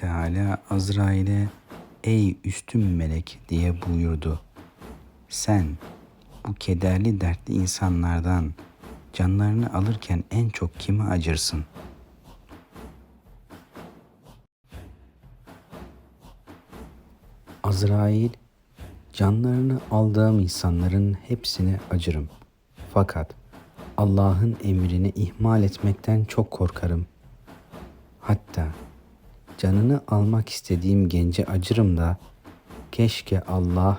Teala Azrail'e ey üstün melek diye buyurdu. Sen bu kederli dertli insanlardan canlarını alırken en çok kime acırsın? Azrail, canlarını aldığım insanların hepsine acırım. Fakat Allah'ın emrini ihmal etmekten çok korkarım. Hatta canını almak istediğim gence acırım da keşke Allah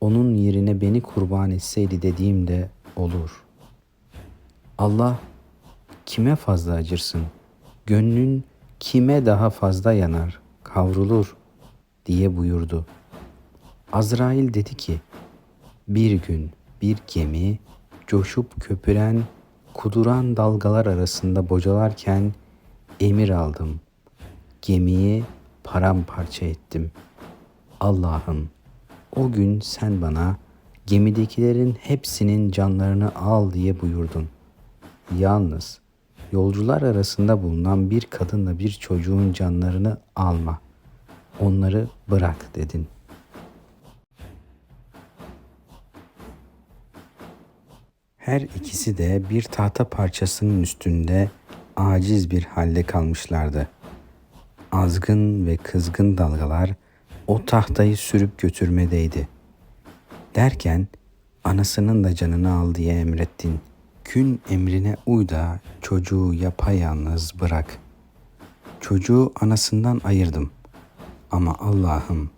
onun yerine beni kurban etseydi dediğimde olur. Allah kime fazla acırsın? Gönlün kime daha fazla yanar, kavrulur diye buyurdu. Azrail dedi ki, bir gün bir gemi coşup köpüren, kuduran dalgalar arasında bocalarken emir aldım. Gemiyi paramparça ettim. Allah'ım o gün sen bana gemidekilerin hepsinin canlarını al diye buyurdun. Yalnız yolcular arasında bulunan bir kadınla bir çocuğun canlarını alma. Onları bırak dedin. Her ikisi de bir tahta parçasının üstünde aciz bir halde kalmışlardı. Azgın ve kızgın dalgalar o tahtayı sürüp götürmedeydi. Derken anasının da canını al diye emrettin. Kün emrine uy da çocuğu yapayalnız bırak. Çocuğu anasından ayırdım. Ama Allah'ım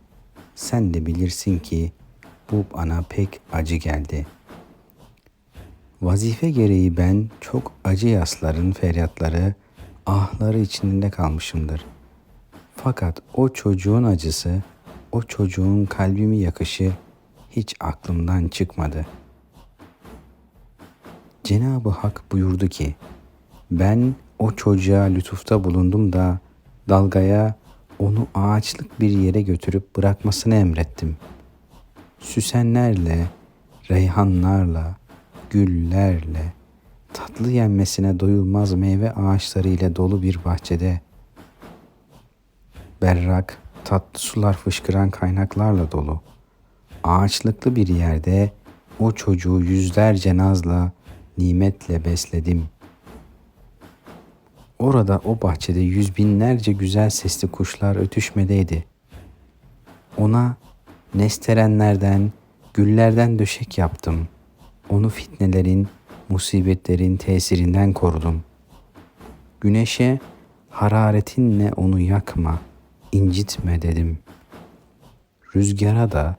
sen de bilirsin ki bu bana pek acı geldi. Vazife gereği ben çok acı yasların feryatları, ahları içinde kalmışımdır. Fakat o çocuğun acısı, o çocuğun kalbimi yakışı hiç aklımdan çıkmadı. Cenab-ı Hak buyurdu ki, ben o çocuğa lütufta bulundum da dalgaya onu ağaçlık bir yere götürüp bırakmasını emrettim. Süsenlerle, reyhanlarla, güllerle, tatlı yenmesine doyulmaz meyve ağaçlarıyla dolu bir bahçede, berrak, tatlı sular fışkıran kaynaklarla dolu, ağaçlıklı bir yerde o çocuğu yüzlerce nazla, nimetle besledim. Orada o bahçede yüz binlerce güzel sesli kuşlar ötüşmedeydi. Ona nesterenlerden, güllerden döşek yaptım. Onu fitnelerin, musibetlerin tesirinden korudum. Güneşe hararetinle onu yakma, incitme dedim. Rüzgara da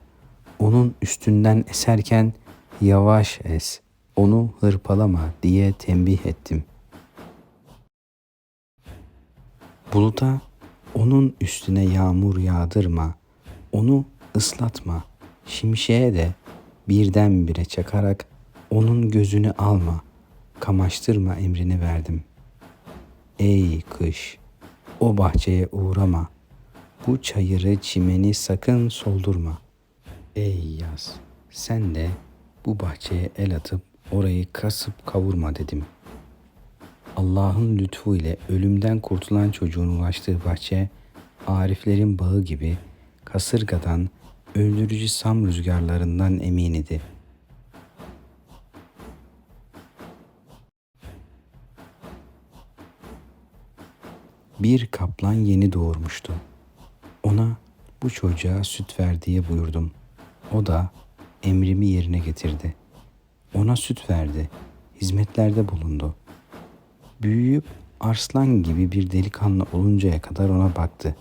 onun üstünden eserken yavaş es, onu hırpalama diye tembih ettim. Buluta onun üstüne yağmur yağdırma, onu ıslatma, şimşeğe de birdenbire çakarak onun gözünü alma, kamaştırma emrini verdim. Ey kış, o bahçeye uğrama, bu çayırı çimeni sakın soldurma. Ey yaz, sen de bu bahçeye el atıp orayı kasıp kavurma dedim. Allah'ın lütfu ile ölümden kurtulan çocuğun ulaştığı bahçe, ariflerin bağı gibi kasırgadan, öldürücü sam rüzgarlarından emin idi. Bir kaplan yeni doğurmuştu. Ona bu çocuğa süt ver diye buyurdum. O da emrimi yerine getirdi. Ona süt verdi, hizmetlerde bulundu. Büyüyüp arslan gibi bir delikanlı oluncaya kadar ona baktı.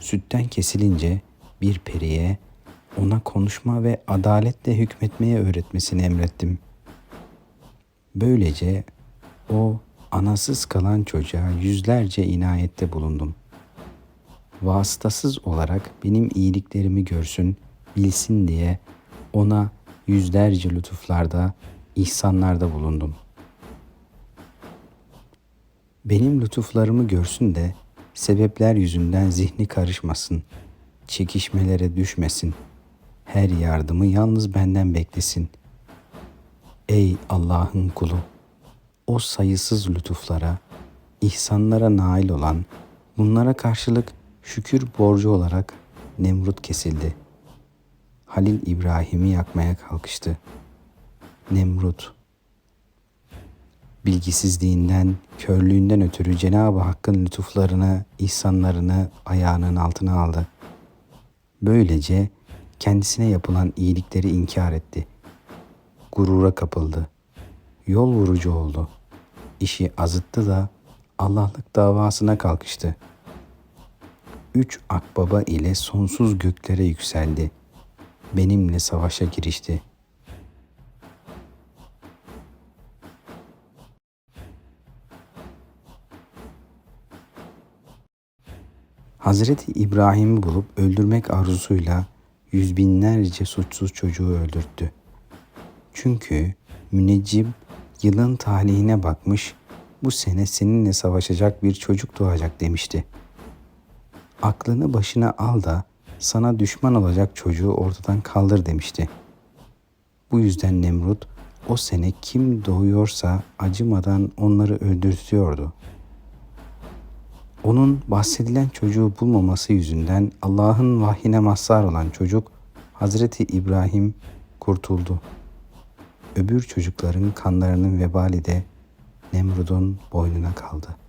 Sütten kesilince bir periye ona konuşma ve adaletle hükmetmeye öğretmesini emrettim. Böylece o anasız kalan çocuğa yüzlerce inayette bulundum. Vasıtasız olarak benim iyiliklerimi görsün, bilsin diye ona yüzlerce lütuflarda, ihsanlarda bulundum. Benim lütuflarımı görsün de sebepler yüzünden zihni karışmasın, çekişmelere düşmesin. Her yardımı yalnız benden beklesin. Ey Allah'ın kulu! O sayısız lütuflara, ihsanlara nail olan, bunlara karşılık Şükür borcu olarak Nemrut kesildi. Halil İbrahim'i yakmaya kalkıştı. Nemrut bilgisizliğinden, körlüğünden ötürü Cenab-ı Hakk'ın lütuflarını, ihsanlarını ayağının altına aldı. Böylece kendisine yapılan iyilikleri inkar etti. Gurura kapıldı. Yol vurucu oldu. İşi azıttı da Allah'lık davasına kalkıştı. Üç akbaba ile sonsuz göklere yükseldi. Benimle savaşa girişti.'' Hazreti İbrahim'i bulup öldürmek arzusuyla yüz binlerce suçsuz çocuğu öldürttü. Çünkü müneccim yılın talihine bakmış, bu sene seninle savaşacak bir çocuk doğacak demişti. Aklını başına al da sana düşman olacak çocuğu ortadan kaldır demişti. Bu yüzden Nemrut o sene kim doğuyorsa acımadan onları öldürtüyordu.'' Onun bahsedilen çocuğu bulmaması yüzünden Allah'ın vahyine mazhar olan çocuk Hazreti İbrahim kurtuldu. Öbür çocukların kanlarının vebali de Nemrud'un boynuna kaldı.''